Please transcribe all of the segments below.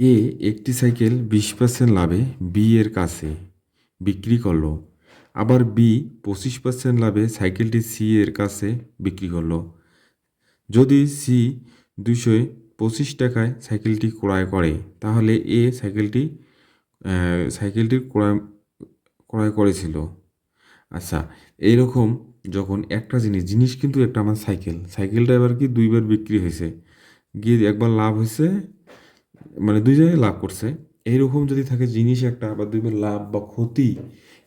এ একটি সাইকেল বিশ পার্সেন্ট লাভে, বি এর কাছে বিক্রি করল। আবার বি পঁচিশ পার্সেন্ট লাভে সাইকেলটি সি এর কাছে বিক্রি করল। যদি সি দুশো পঁচিশ টাকায় সাইকেলটি ক্রয় করে, তাহলে এ সাইকেলটি সাইকেলটি ক্রয় ক্রয় করেছিল। আচ্ছা এইরকম যখন একটা জিনিস জিনিস কিন্তু একটা আমার সাইকেল। সাইকেলটা এবার কি দুইবার বিক্রি হয়েছে? গিয়ে একবার লাভ হয়েছে মানে দুই জায়গায় লাভ করছে। এইরকম যদি থাকে জিনিস একটা বা দুইবার লাভ বা ক্ষতি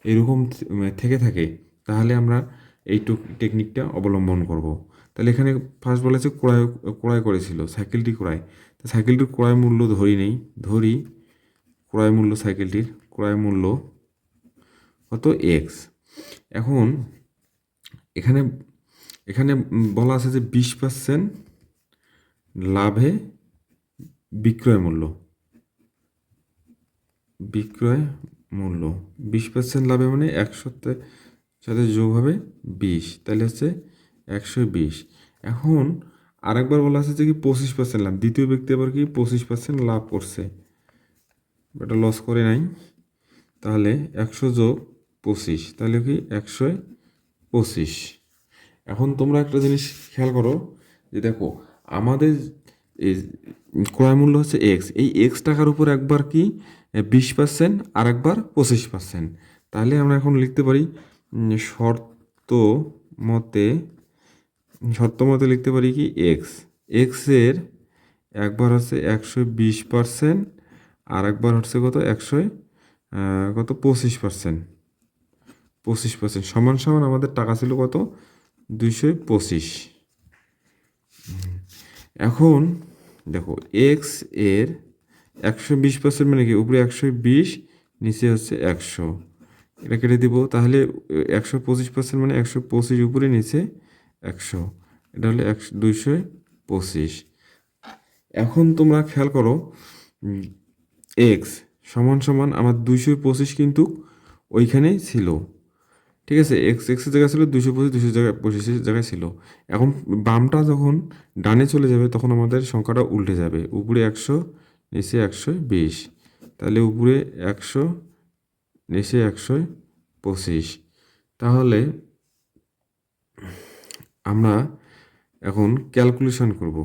এরকম মানে থেকে থাকে, তাহলে আমরা এই টেকনিকটা অবলম্বন করব। তাহলে এখানে ফার্স্ট বলেছে ক্রয় ক্রয় করেছিল সাইকেলটি ক্রয়। তো সাইকেলটির ক্রয় মূল্য ধরি নেই, ধরি ক্রয় মূল্য সাইকেলটির ক্রয় মূল্য কত এক্স এখন এখানে এখানে বলা আছে যে বিশ পার্সেন্ট লাভে বিক্রয় মূল্য। বিক্রয় মূল্য। বিশ পার্সেন্ট লাভে মানে একশোতে সাথে যোগ হবে বিশ। তাহলে হচ্ছে একশো বিশ। এখন আরেকবার বলা আছে যে কি পঁচিশ পার্সেন্ট লাভ। দ্বিতীয় ব্যক্তি আবার কি পঁচিশ পার্সেন্ট লাভ করছে। এটা লস করে নাই। তাহলে একশো যোগ পঁচিশ। তাহলে কি একশো পঁচিশ। এখন তোমরা একটা জিনিস খেয়াল করো যে দেখো, আমাদের এই ক্রয় মূল্য হচ্ছে এক্স এই এক্স টাকার উপর একবার কি বিশ পার্সেন্ট আর একবার পঁচিশ পার্সেন্ট তাহলে আমরা এখন লিখতে পারি শর্ত মতে শর্ত মতে লিখতে পারি কি এক্স এক্সের একবার হচ্ছে একশো বিশ পার্সেন্ট আর একবার হচ্ছে কত, একশো কত, পঁচিশ পার্সেন্ট পঁচিশ পার্সেন্ট সমান সমান আমাদের টাকা ছিল কত, দুইশো পঁচিশ। এখন দেখো এক্সের একশো বিশ পার্সেন্ট মানে কি? উপরে একশো বিশ, নিচে হচ্ছে একশো। এটা কেটে দিব, তাহলে একশো পঁচিশ পার্সেন্ট মানে একশো পঁচিশ, উপরে নিচে একশো। এটা হলো একশো দুইশো পঁচিশ। এখন তোমরা খেয়াল করো এক্স সমান সমান আমার দুইশো পঁচিশ কিন্তু ওইখানেই ছিল। ঠিক আছে এক্স এক্সের জায়গায় ছিল দুশো পঁচিশ দুশো জায়গায় পঁচিশের জায়গায় ছিল। এখন বামটা যখন ডানে চলে যাবে, তখন আমাদের সংখ্যাটা উল্টে যাবে। উপরে একশো, নিচে একশো বিশ। তাহলে উপরে একশো, নিচে একশো পঁচিশ। তাহলে আমরা এখন ক্যালকুলেশন করব।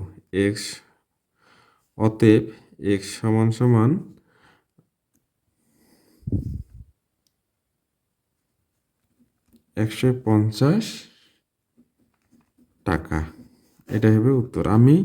এক্স অতএব এক্স সমান সমান একশো পঞ্চাশ টাকা। এটা হবে উত্তর। আমি